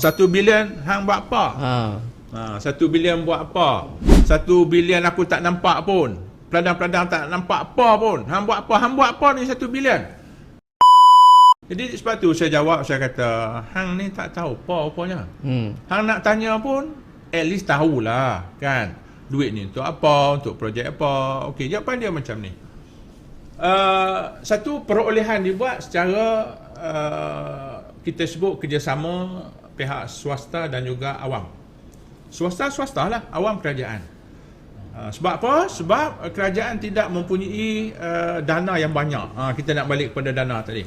Satu bilion hang buat apa? Ha. Ha, satu bilion buat apa? Satu bilion aku tak nampak pun. Peladang-peladang tak nampak apa pun. Hang buat apa? Hang buat apa ni satu bilion? Jadi sebab tu saya jawab, saya kata, hang ni tak tahu apa rupanya. Hmm. Hang nak tanya pun, at least tahulah kan. Duit ni untuk apa, untuk projek apa. Okey, jawapan dia macam ni. Uh, satu perolehan dibuat secara uh, kita sebut kerjasama pihak swasta dan juga awam. Swasta-swasta lah, awam kerajaan. Uh, sebab apa? Sebab uh, kerajaan tidak mempunyai uh, dana yang banyak. Uh, kita nak balik kepada dana tadi.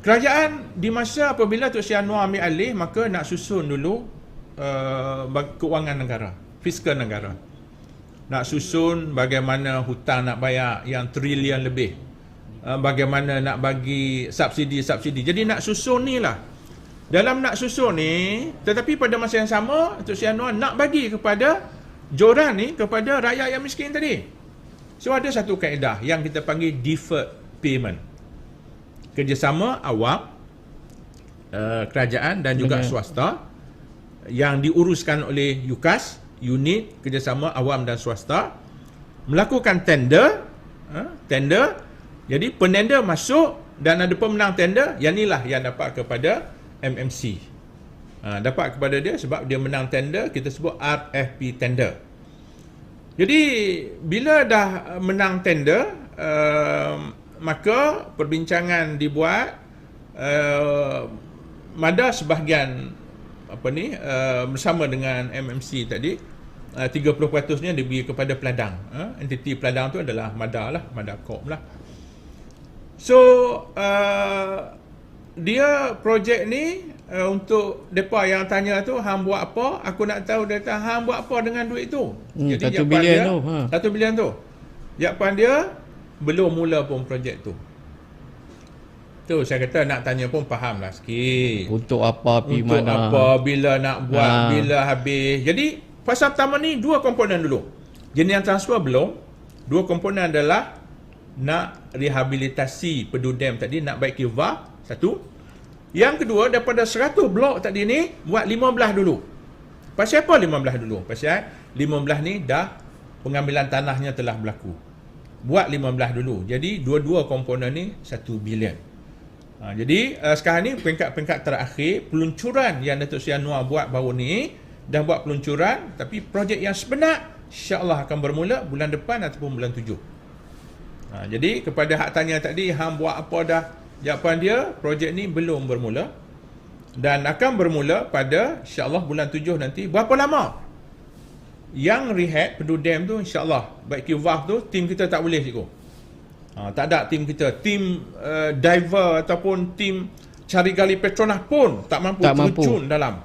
Kerajaan di masa apabila Tok Sri Anwar ambil alih maka nak susun dulu uh, bag- keuangan negara, fiskal negara. Nak susun bagaimana hutang nak bayar yang trilion lebih. Uh, bagaimana nak bagi subsidi-subsidi. Jadi nak susun ni lah. Dalam nak susun ni, tetapi pada masa yang sama Tok Sri Anwar nak bagi kepada joran ni kepada rakyat yang miskin tadi. So ada satu kaedah yang kita panggil deferred payment kerjasama awam, uh, kerajaan dan juga Dengan- swasta yang diuruskan oleh UKAS, unit kerjasama awam dan swasta melakukan tender, uh, tender. Jadi penender masuk dan ada pemenang tender, yang inilah yang dapat kepada MMC. Uh, dapat kepada dia sebab dia menang tender, kita sebut RFP tender. Jadi bila dah menang tender, uh, maka perbincangan dibuat uh, Mada sebahagian apa ni uh, bersama dengan MMC tadi uh, 30%-nya diberi kepada peladang. Uh, entiti peladang tu adalah Mada lah, Mada Corp lah. So uh, dia projek ni uh, untuk depa yang tanya tu hang buat apa? Aku nak tahu dia kata hang buat apa dengan duit tu? Hmm, satu jawapan bilion dia- tu, ha. Satu bilion tu. Jawapan dia belum mula pun projek tu. Tu saya kata nak tanya pun faham lah sikit. Untuk apa, pi Untuk mana. apa, bila nak buat, Ha. bila habis. Jadi fasa pertama ni dua komponen dulu. Jenis yang transfer belum. Dua komponen adalah nak rehabilitasi pedudem tadi, nak baiki VAR, satu. Yang kedua, daripada 100 blok tadi ni, buat 15 dulu. Pasal apa 15 dulu? Pasal 15 ni dah pengambilan tanahnya telah berlaku. Buat 15 dulu. Jadi dua-dua komponen ni 1 bilion. Ha, jadi uh, sekarang ni peringkat-peringkat terakhir peluncuran yang Datuk Seri Anwar buat baru ni dah buat peluncuran tapi projek yang sebenar insya-Allah akan bermula bulan depan ataupun bulan tujuh. Ha, jadi kepada hak tanya tadi hang buat apa dah? Jawapan dia projek ni belum bermula dan akan bermula pada insya-Allah bulan tujuh nanti. Berapa lama? Yang rehab pedudem tu insya-Allah baik QVAF tu tim kita tak boleh cikgu. Ha, tak ada tim kita. Tim uh, diver ataupun tim cari gali Petronas pun tak mampu Tak mampu. terjun dalam.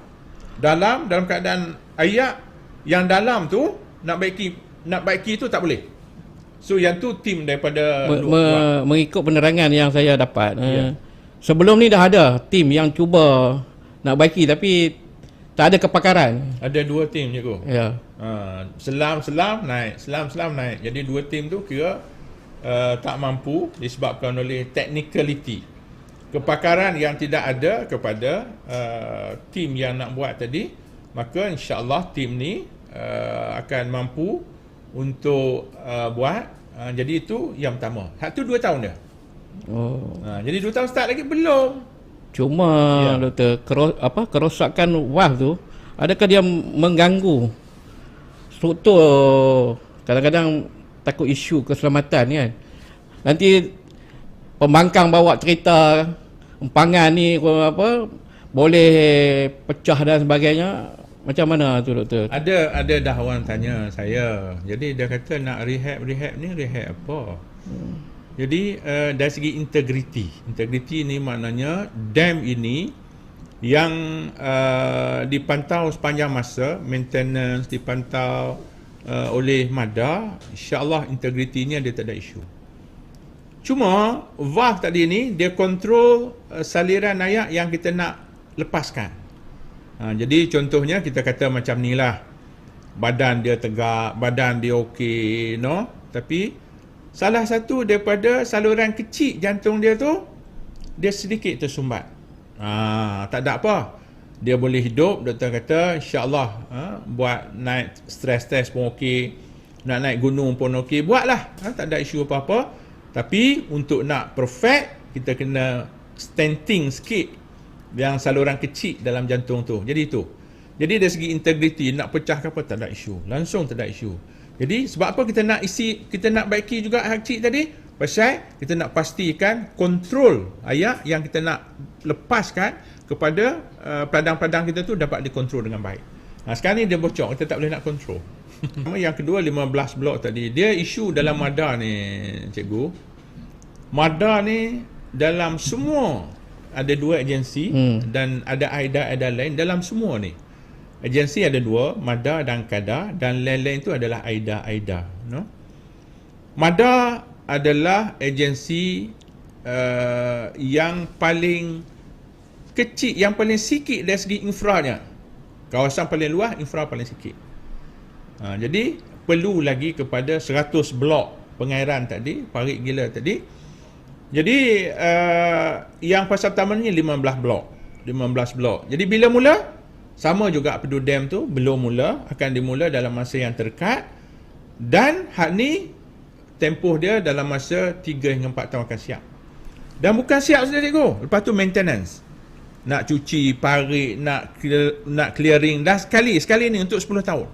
Dalam dalam keadaan ayak yang dalam tu nak baiki nak baiki tu tak boleh. So yang tu tim daripada Me, luar- me, mengikut penerangan yang saya dapat. Ya. Yeah. Sebelum ni dah ada tim yang cuba nak baiki tapi tak ada kepakaran. ada dua tim cikgu. Ya. Ha, selam-selam naik, selam-selam naik. Jadi dua tim tu kira uh, tak mampu disebabkan oleh technicality. Kepakaran yang tidak ada kepada uh, tim yang nak buat tadi, maka insya-Allah tim ni uh, akan mampu untuk uh, buat. Uh, jadi itu yang pertama. Hak tu dua tahun dia. Oh. Ha, jadi dua tahun start lagi belum. Cuma Ya. doktor kero, apa kerosakan valve tu adakah dia mengganggu struktur kadang-kadang takut isu keselamatan kan. Nanti pembangkang bawa kereta empangan ni apa boleh pecah dan sebagainya. Macam mana tu doktor? Ada ada dah orang tanya saya. Jadi dia kata nak rehab rehab ni rehab apa? Jadi uh, dari segi integriti. Integriti ni maknanya dam ini yang uh, dipantau sepanjang masa, maintenance dipantau uh, oleh MADA, insya-Allah integritinya dia tak ada isu. Cuma valve tadi ni dia kontrol uh, saliran air yang kita nak lepaskan. Ha, jadi contohnya kita kata macam ni lah. Badan dia tegak, badan dia okey, no? Tapi salah satu daripada saluran kecil jantung dia tu dia sedikit tersumbat. Ha, tak ada apa. dia boleh hidup doktor kata insyaallah ha, buat naik stress test pun okey nak naik gunung pun okey buatlah ha, tak ada isu apa-apa tapi untuk nak perfect kita kena stenting sikit yang saluran kecil dalam jantung tu jadi itu jadi dari segi integriti nak pecah ke apa tak ada isu langsung tak ada isu jadi sebab apa kita nak isi kita nak baiki juga hak kecil tadi pasal kita nak pastikan kontrol ayat yang kita nak lepaskan kepada uh, peladang-peladang kita tu dapat dikontrol dengan baik. Nah, sekarang ni dia bocor, kita tak boleh nak kontrol. yang kedua 15 blok tadi, dia isu dalam MADA ni cikgu. MADA ni dalam semua ada dua agensi hmm. dan ada AIDA-AIDA lain dalam semua ni. Agensi ada dua, MADA dan KADA dan lain-lain tu adalah AIDA-AIDA. No? MADA adalah agensi uh, yang paling kecil, yang paling sikit dari segi infranya. Kawasan paling luas, infra paling sikit. Ha, jadi, perlu lagi kepada 100 blok pengairan tadi, parit gila tadi. Jadi, uh, yang pasal taman ni 15 blok. 15 blok. Jadi, bila mula? Sama juga Pedu Dam tu, belum mula. Akan dimula dalam masa yang terdekat. Dan, hak ni tempoh dia dalam masa 3 hingga 4 tahun akan siap. Dan bukan siap saja cikgu. Lepas tu maintenance. Nak cuci, parit, nak clear, nak clearing dah sekali, sekali ni untuk 10 tahun.